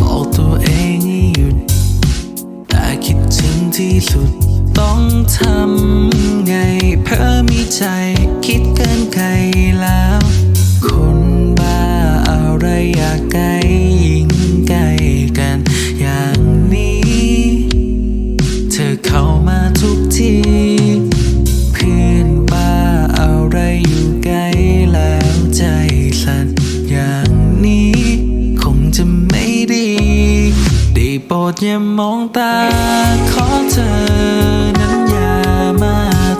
บอกตัวเองให้หยุด แต่คิดถึงที่สุดต้องทำไงเพื่อมีใจ ดอย่ามองตา ขอเธอนั้นอย่ามา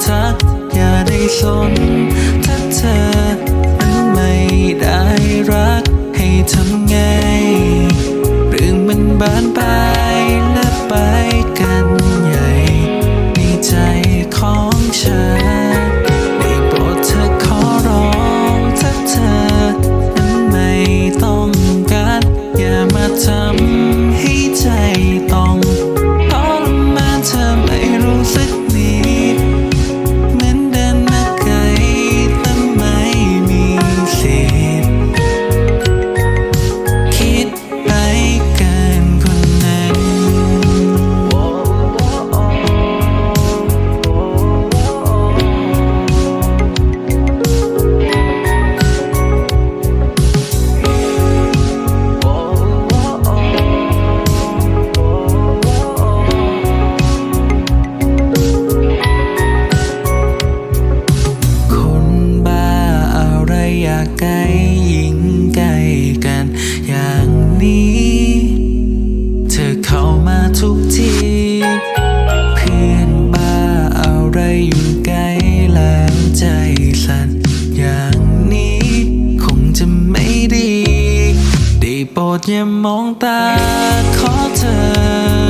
ทัก อย่าได้สนถ้าเธอนั้นไม่ได้รัก ให้ทำไงเรื่องมันบาน ทุกที เพื่อนบ้าอะไรอยู่ไกลแล้วใจสั่นอย่างนี้ คงจะไม่ดี ได้โปรดอย่ามองตาขอเธอ